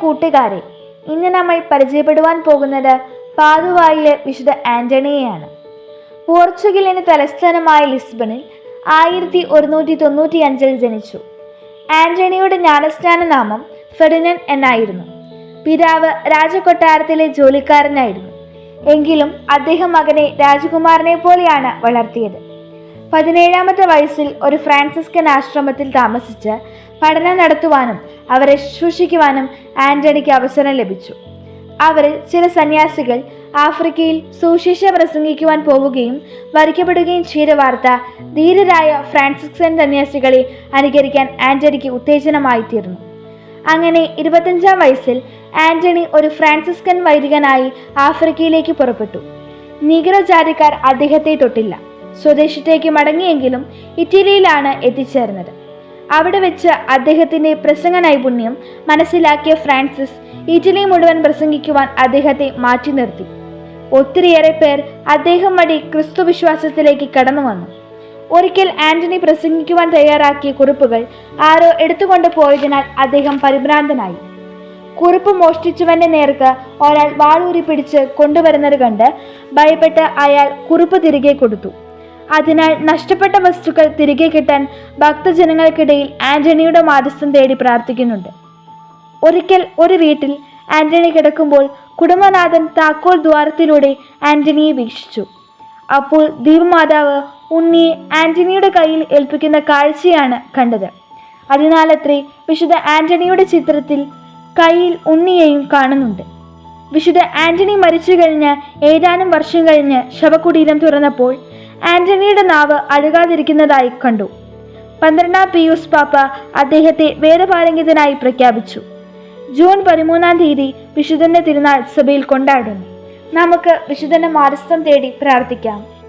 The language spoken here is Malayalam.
കൂട്ടുകാരെ ഇന്ന് നമ്മൾ പരിചയപ്പെടുവാൻ പോകുന്നത് പാതുവായിലെ വിശുദ്ധ ആന്റണിയെയാണ്. പോർച്ചുഗലിന് തലസ്ഥാനമായ ലിസ്ബണിൽ ആയിരത്തി ഒരുന്നൂറ്റി തൊണ്ണൂറ്റി അഞ്ചിൽ ജനിച്ചു. ആന്റണിയുടെ ജ്ഞാനസ്നാന നാമം ഫെഡിനൻ എന്നായിരുന്നു. പിതാവ് രാജകൊട്ടാരത്തിലെ ജോലിക്കാരനായിരുന്നു. എങ്കിലും അദ്ദേഹം മകനെ രാജകുമാരനെ പോലെയാണ് വളർത്തിയത്. പതിനേഴാമത്തെ വയസ്സിൽ ഒരു ഫ്രാൻസിസ്കൻ ആശ്രമത്തിൽ താമസിച്ച് പഠനം നടത്തുവാനും അവരെ ശുശ്രൂഷിക്കുവാനും ആന്റണിക്ക് അവസരം ലഭിച്ചു. അവരിൽ ചില സന്യാസികൾ ആഫ്രിക്കയിൽ സുശിഷ പ്രസംഗിക്കുവാൻ പോവുകയും വരിക്കപ്പെടുകയും ചെയ്ത വാർത്ത ധീരരായ ഫ്രാൻസിസ്കൻ സന്യാസികളെ അനുകരിക്കാൻ ആന്റണിക്ക് ഉത്തേജനമായി തീർന്നു അങ്ങനെ ഇരുപത്തഞ്ചാം വയസ്സിൽ ആന്റണി ഒരു ഫ്രാൻസിസ്കൻ വൈദികനായി ആഫ്രിക്കയിലേക്ക് പുറപ്പെട്ടു. ജാതിക്കാർ അദ്ദേഹത്തെ തൊട്ടില്ല. സ്വദേശത്തേക്ക് മടങ്ങിയെങ്കിലും ഇറ്റലിയിലാണ് എത്തിച്ചേർന്നത്. അവിടെ വെച്ച് അദ്ദേഹത്തിന്റെ പ്രസംഗ നൈപുണ്യം മനസ്സിലാക്കിയ ഫ്രാൻസിസ് ഇറ്റലി മുഴുവൻ പ്രസംഗിക്കുവാൻ അദ്ദേഹത്തെ മാറ്റി നിർത്തി. ഒത്തിരിയേറെ പേർ അദ്ദേഹം വഴി ക്രിസ്തു വിശ്വാസത്തിലേക്ക് കടന്നു വന്നു. ഒരിക്കൽ ആന്റണി പ്രസംഗിക്കുവാൻ തയ്യാറാക്കിയ കുറിപ്പുകൾ ആരോ എടുത്തുകൊണ്ട് പോയതിനാൽ അദ്ദേഹം പരിഭ്രാന്തനായി. കുറിപ്പ് മോഷ്ടിച്ചവന്റെ നേർക്ക് ഒരാൾ വാളൂരി പിടിച്ച് കൊണ്ടുവരുന്നത് കണ്ട് ഭയപ്പെട്ട് അയാൾ കുറിപ്പ് തിരികെ കൊടുത്തു. അതിനാൽ നഷ്ടപ്പെട്ട വസ്തുക്കൾ തിരികെ കിട്ടാൻ ഭക്തജനങ്ങൾക്കിടയിൽ ആന്റണിയുടെ മാധ്യസ്ഥം തേടി പ്രാർത്ഥിക്കുന്നുണ്ട്. ഒരിക്കൽ ഒരു വീട്ടിൽ ആന്റണി കിടക്കുമ്പോൾ കുടുംബനാഥൻ താക്കോൽ ദ്വാരത്തിലൂടെ ആന്റണിയെ വീക്ഷിച്ചു. അപ്പോൾ ദീപമാതാവ് ഉണ്ണിയെ ആന്റണിയുടെ കയ്യിൽ ഏൽപ്പിക്കുന്ന കാഴ്ചയാണ് കണ്ടത്. അതിനാലത്രേ വിശുദ്ധ ആന്റണിയുടെ ചിത്രത്തിൽ കയ്യിൽ ഉണ്ണിയെയും കാണുന്നുണ്ട്. വിശുദ്ധ ആന്റണി മരിച്ചു കഴിഞ്ഞ് ഏതാനും വർഷം കഴിഞ്ഞ് ശവകുടീരം തുറന്നപ്പോൾ ആന്റണിയുടെ നാവ് അഴുകാതിരിക്കുന്നതായി കണ്ടു. പന്ത്രണ്ടാം പിയൂസ് പാപ്പ അദ്ദേഹത്തെ വേദപാരംഗിതനായി പ്രഖ്യാപിച്ചു. ജൂൺ പതിമൂന്നാം തീയതി വിശുദ്ധന്റെ തിരുനാൾ സഭയിൽ കൊണ്ടാടുന്നു. നമുക്ക് വിശുദ്ധന്റെ മാരസ്ഥം തേടി പ്രാർത്ഥിക്കാം.